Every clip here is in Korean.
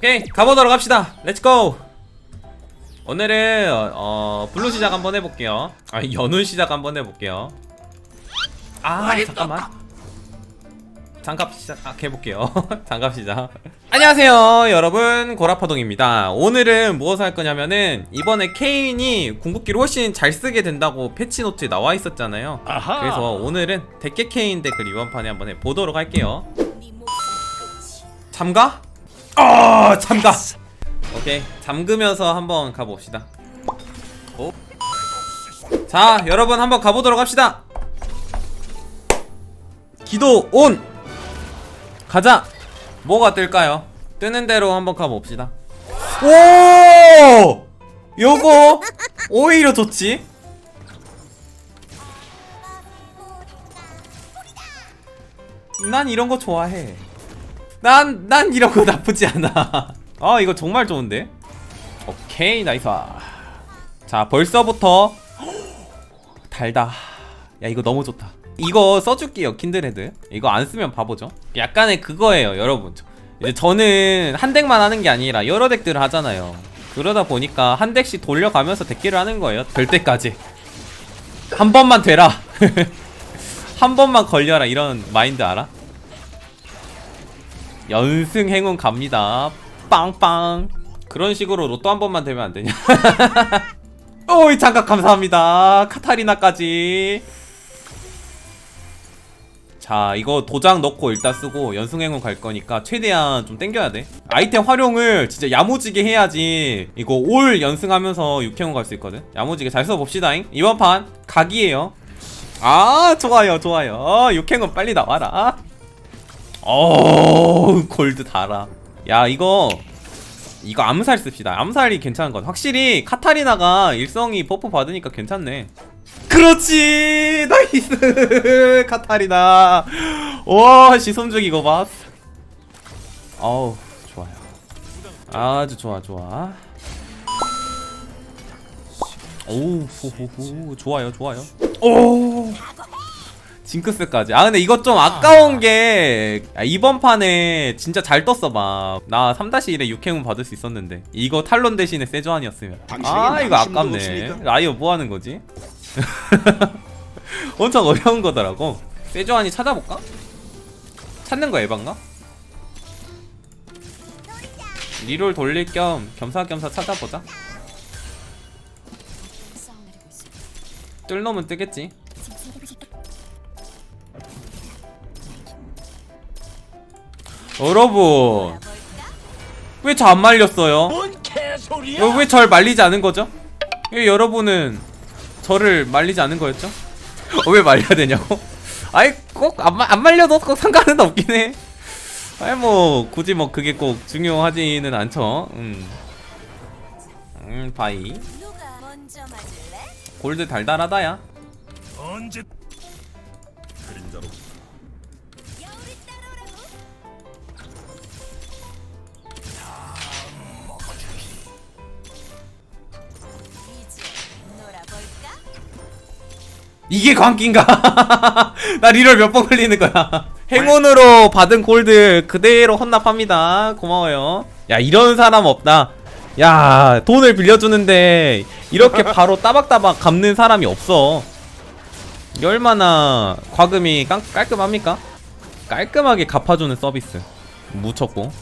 오케이 가보도록 합시다. 렛츠고 오늘은 어, 어, 블루 시작 한번 해볼게요. 아 연운 시작 한번 해볼게요. 아 잠깐만. 장갑 시작 아, 해볼게요. 장갑 시작. 안녕하세요 여러분. 고라파동입니다. 오늘은 무엇을 할 거냐면은 이번에 케인이 궁극기를 훨씬 잘 쓰게 된다고 패치노트에 나와 있었잖아요. 아하. 그래서 오늘은 데케 케인 덱을 이번 판에 한번 해보도록 할게요. 잠가? 어 잠가. 오케이. 잠그면서 한번 가봅시다. 오. 자 여러분 한번 가보도록 합시다. 기도 온. 가자. 뭐가 뜰까요? 뜨는 대로 한번 가봅시다. 오! 요거 오히려 좋지? 난 이런 거 좋아해 난, 난 이런 거 나쁘지 않아. 아, 이거 정말 좋은데? 오케이, 나이스. 자, 벌써부터. 달다. 야, 이거 너무 좋다. 이거 써줄게요, 킨드레드. 이거 안 쓰면 바보죠? 약간의 그거예요, 여러분. 이제 저는 한 덱만 하는 게 아니라 여러 덱들을 하잖아요. 그러다 보니까 한 덱씩 돌려가면서 덱기를 하는 거예요. 될 때까지. 한 번만 되라. 한 번만 걸려라. 이런 마인드 알아? 연승 행운 갑니다. 빵빵. 그런 식으로 로또 한 번만 되면 안 되냐? 오이 장갑 감사합니다. 카타리나까지. 자, 이거 도장 넣고 일단 쓰고 연승 행운 갈 거니까 최대한 좀 땡겨야 돼. 아이템 활용을 진짜 야무지게 해야지 이거 올 연승하면서 육행운 갈 수 있거든. 야무지게 잘 써봅시다잉. 이번 판 각이에요. 아, 좋아요, 좋아요. 어, 육행운 빨리 나와라. 어 골드 달아. 야 이거 이거 암살 씁시다. 암살이 괜찮은 건 확실히 카타리나가 일성이 버프 받으니까 괜찮네. 그렇지! 나이스! 카타리나. 와 시솜죽 이거 봐. 어우 좋아요. 아주 좋아 좋아. 오우 호호호. 좋아요 좋아요. 오 징크스까지. 아 근데 이거 좀 아까운 게 아, 이번 판에 진짜 잘 떴어 막. 나 3-1에 6행운 받을 수 있었는데 이거 탈론 대신에 세조안이었으면. 아 이거 아깝네. 라이어 뭐 하는 거지? 엄청 어려운 거더라고. 세조안이 찾아볼까? 찾는 거 에반가? 리롤 돌릴 겸 겸사겸사 찾아보자. 뜰 놈은 뜨겠지. 여러분 왜 저 안 말렸어요? 뭔 개소리야? 왜 절 말리지 않은 거죠? 왜 여러분은 저를 말리지 않은 거였죠? 어, 왜 말려야 되냐고? 아이 꼭안 안 말려도 꼭 상관은 없긴 해. 아이 뭐 굳이 뭐 그게 꼭 중요하지는 않죠. 음, 음 바이? 골드 달달하다야. 언제 이게 광기인가? 나 리롤 몇 번 걸리는 거야. 행운으로 받은 골드 그대로 헌납합니다. 고마워요. 야, 이런 사람 없다. 야, 돈을 빌려주는데 이렇게 바로 따박따박 갚는 사람이 없어. 이게 얼마나 과금이 깡, 깔끔합니까? 깔끔하게 갚아주는 서비스. 묻혔고.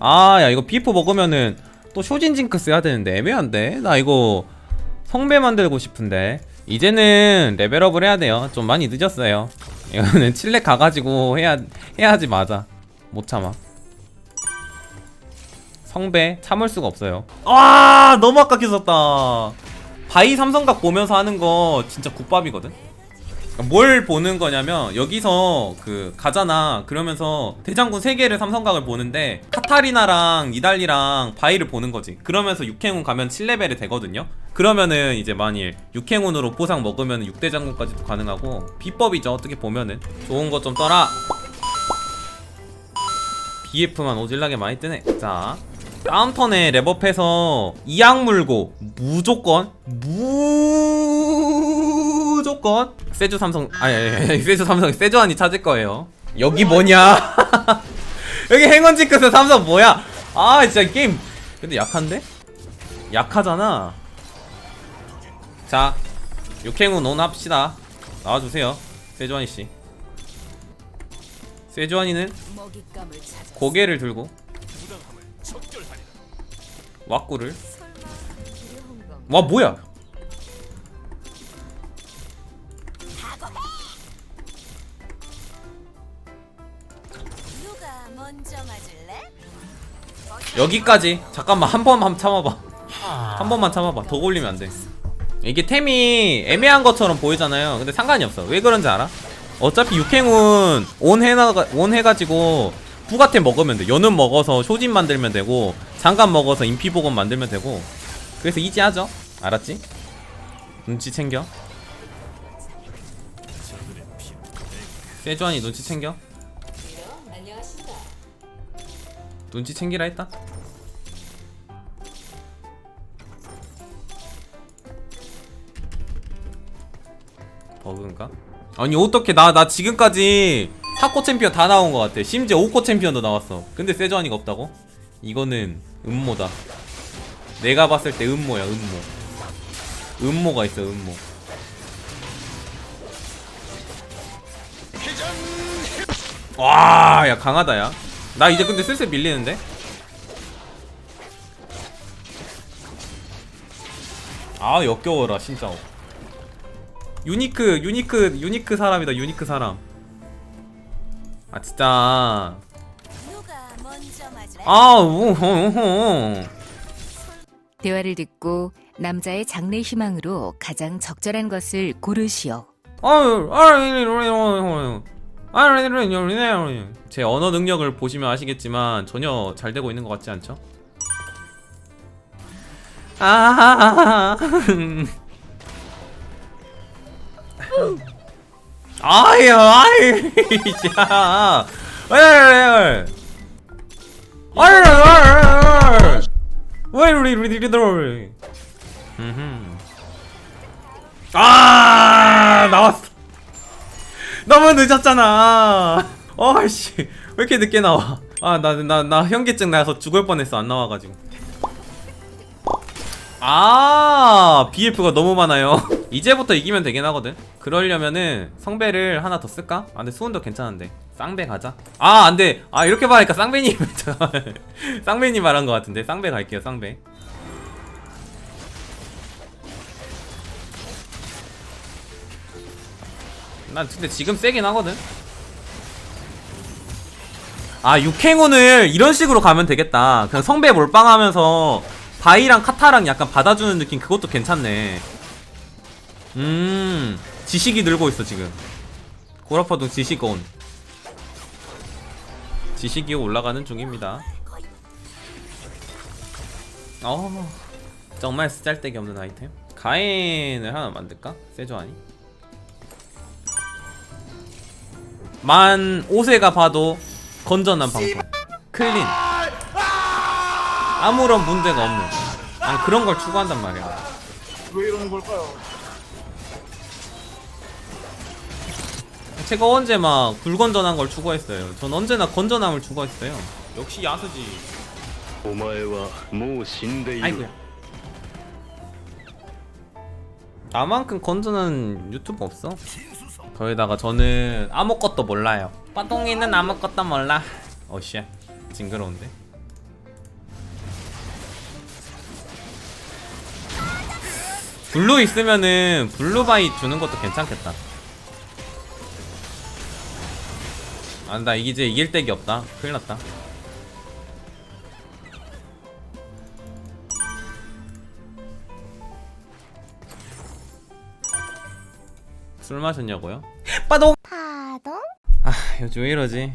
아, 야, 이거 비프 먹으면은 또 쇼진 징크스 해야 되는데 애매한데? 나 이거 성배 만들고 싶은데 이제는 레벨업을 해야 돼요. 좀 많이 늦었어요. 이거는 칠레 가가지고 해야 해야지 맞아. 못 참아. 성배 참을 수가 없어요. 아 너무 아깝게 썼다. 바이 삼성각 보면서 하는 거 진짜 국밥이거든. 그러니까 뭘 보는 거냐면 여기서 그 가잖아 그러면서 대장군 3개를 삼성각을 보는데 카타리나랑 니달리랑 바이를 보는 거지 그러면서 6행운 가면 7레벨이 되거든요 그러면은 이제 만일 6행운으로 보상 먹으면 6대 장군까지도 가능하고 비법이죠. 어떻게 보면은. 좋은 거좀 떠라. BF만 오질나게 많이 뜨네. 자 다음 턴에 랩업해서 이악 물고 무조건 무조건 세주 삼성 아니 아니, 아니 세주 삼성 세주안이 찾을 거예요. 여기 뭐냐? 여기 행운지크스 삼성 뭐야? 아 진짜 게임 근데 약한데? 약하잖아 자 육행운 온 합시다. 나와주세요 세주환이씨. 세주환이는 먹잇감을 찾아. 고개를 들고. 왁구를. 와 뭐야? 여기까지. 잠깐만 한 번만 참아봐. 한 번만 참아봐. 더 올리면 안돼 이게 템이 애매한 것처럼 보이잖아요. 근데 상관이 없어. 왜 그런지 알아? 어차피 육행운 온 해나가 온 해가지고 부가템 먹으면 돼. 연운 먹어서 쇼진 만들면 되고 장갑 먹어서 인피복원 만들면 되고. 그래서 이지하죠. 알았지? 눈치 챙겨. 세주환이 눈치 챙겨? 눈치 챙기라 했다 버그인가? 아니 어떻게 나 나 지금까지 4코 챔피언 다 나온 것 같아. 심지어 5코 챔피언도 나왔어. 근데 세주환이가 없다고? 이거는 음모다. 내가 봤을 때 음모야 음모. 음모가 있어 음모. 와야 강하다 야나 이제 근데 슬슬 밀리는데? 아 역겨워라 진짜 유니크 유니크 유니크 사람이다 유니크 사람 아 진짜? 아 우호호호 대화를 듣고 남자의 장래 희망으로 가장 적절한 것을 고르시오. 제 언어 능력을 보시면 아시겠지만 전혀 잘 되고 있는 것 같지 않죠? 아 아유 아유 야왜 아유 왜 우리 우리 리더 아 나왔어. 너무 늦었잖아. 어씨. 왜 이렇게 늦게 나와? 아 나 나 나 현기증 나서 죽을 뻔했어 안 나와가지고. 아 BF가 너무 많아요 이제부터 이기면 되긴 하거든. 그러려면은 성배를 하나 더 쓸까? 아 근데 수은도 괜찮은데. 쌍배 가자. 아 안돼. 아 이렇게 말하니까 쌍배님 쌍배님 말한 것 같은데. 쌍배 갈게요 쌍배. 난 근데 지금 세긴 하거든. 아 육행운을 이런 식으로 가면 되겠다. 그냥 성배 몰빵하면서 바이랑 카타랑 약간 받아주는 느낌 그것도 괜찮네 음 지식이 늘고 있어 지금. 고라파동 지식 온 지식이 올라가는 중입니다. 어 정말 쓰잘데기 없는 아이템? 가인을 하나 만들까? 세조아니? 만 5세가 봐도 건전한 방송. 클린. 아무런 문제가 없는. 난 그런 걸 추구한단 말이야. 왜 이러는 걸까요? 제가 언제 막 불건전한 걸 추구했어요 전 언제나 건전함을 추구했어요 역시 야수지 お前はもう死んでいる 아이고야 나만큼 건전한 유튜브 없어 거기다가 저는 아무것도 몰라요 빠동이는 아무것도 몰라 어씨야 징그러운데 블루 있으면은 블루바이 주는 것도 괜찮겠다 아 나 이제 이길 덱이 없다 큰일 났다 술 마셨냐고요? 빠동 파동? 아 요즘 왜 이러지?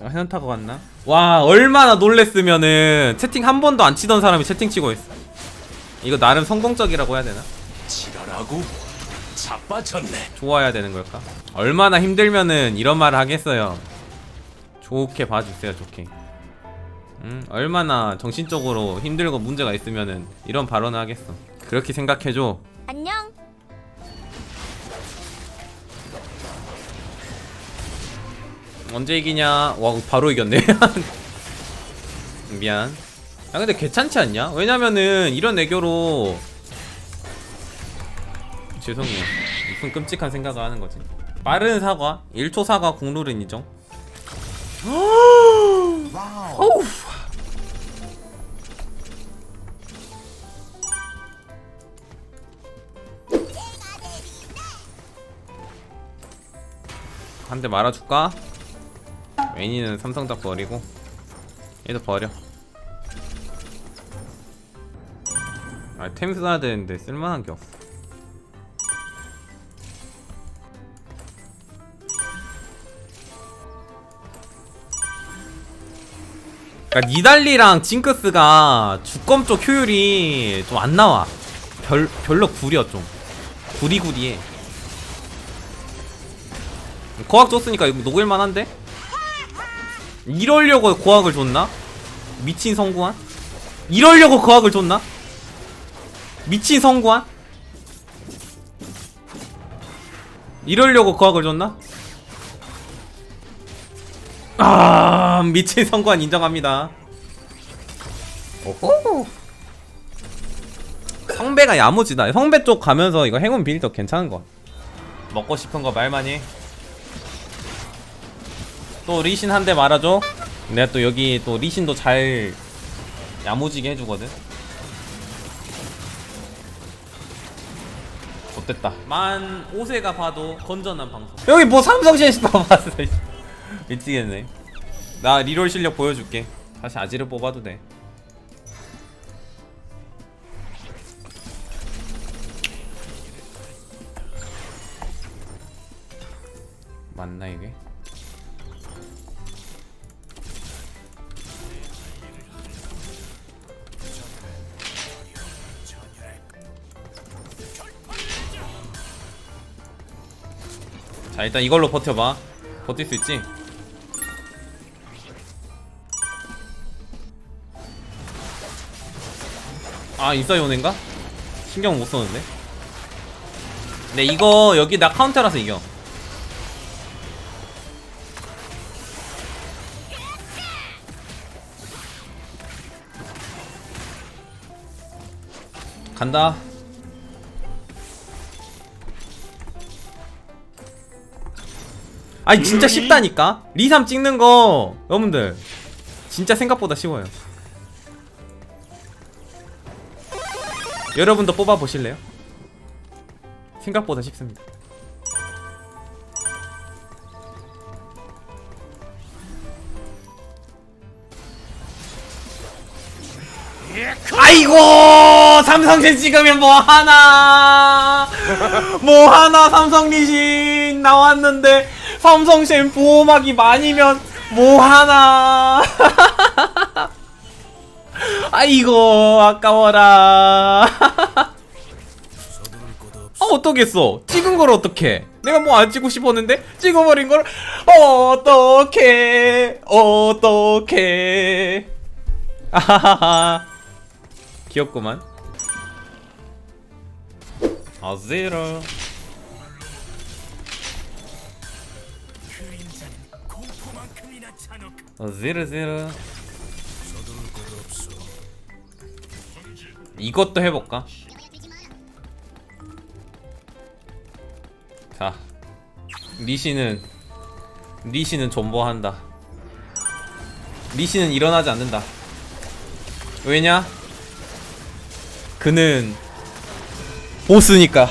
아, 현타가 왔나? 와 얼마나 놀랬으면은 채팅 한 번도 안 치던 사람이 채팅 치고 있어 이거 나름 성공적이라고 해야 되나? 지랄하고 자빠졌네. 좋아야 되는 걸까? 얼마나 힘들면은 이런 말을 하겠어요 좋게 봐주세요 좋게 음, 얼마나 정신적으로 힘들고 문제가 있으면은 이런 발언을 하겠어 그렇게 생각해줘 안녕. 언제 이기냐? 와 바로 이겼네. 미안 아 근데 괜찮지 않냐? 왜냐면은 이런 애교로 죄송해요. 무슨 끔찍한 생각을 하는 거지. 빠른 사과? 1초 사과 공룰은 인정? 어우. 한 대 말아줄까? 웨니는 삼성닭 버리고. 얘도 버려. 아 템 써야 되는데 쓸만한 게 없어 그니까 니달리랑 징크스가 주검 쪽 효율이 좀 안 나와 별, 별로 구려 좀 구리구리해 거학 줬으니까 이거 녹일만 한데? 이러려고 고학을 줬나? 미친 성구한? 이러려고 거학을 줬나? 미친 성구한? 이러려고 거학을 줬나? 아 미친 성구한 인정합니다. 오호 성배가 야무지다. 성배 쪽 가면서 이거 행운 빌더 괜찮은 거 먹고 싶은 거 말만히 또 리신 한 대 말아줘. 내가 또 여기 또 리신도 잘 야무지게 해주거든. 좋됐다. 만 5세가 봐도 건전한 방송. 여기 뭐 삼성 CNC 봐봤어 미치겠네. 나 리롤 실력 보여줄게. 다시 아지를 뽑아도 돼. 맞나 이게? 자 일단 이걸로 버텨봐 버틸 수 있지? 아 인싸요네인가? 신경 못 썼는데 네 이거 여기 나 카운터라서 이겨 간다 아니 진짜 쉽다니까? 리삼 찍는 거 여러분들. 진짜 생각보다 쉬워요. 여러분도 뽑아 보실래요? 생각보다 쉽습니다. 아이고 삼성신 찍으면 뭐 하나? 뭐 하나 삼성 리신 나왔는데 삼성신 보호막이 많이면 뭐 하나? 아이고 아까워라. 아 어떡했어? 찍은 걸 어떡해? 내가 뭐 안 찍고 싶었는데? 찍어버린 걸 어떡해? 어떡해? 아하하하 귀엽구만. 아제라 아제라 제라 이것도 해볼까? 자 리시는 리시는 존버한다 리시는 일어나지 않는다 왜냐? 그는 보스니까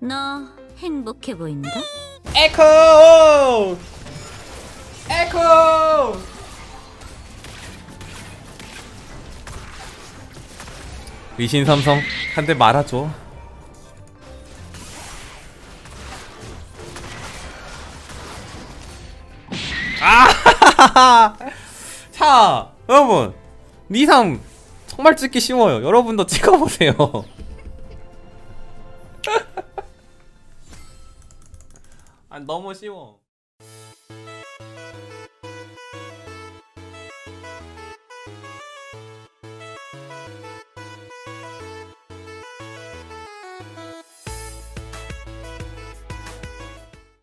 너 행복해 보인다? 에코! 에코! 리신 삼성 한 대 말아줘 아! 자, 여러분. 리삼 정말 찍기 쉬워요. 여러분도 찍어보세요. 아, 너무 쉬워.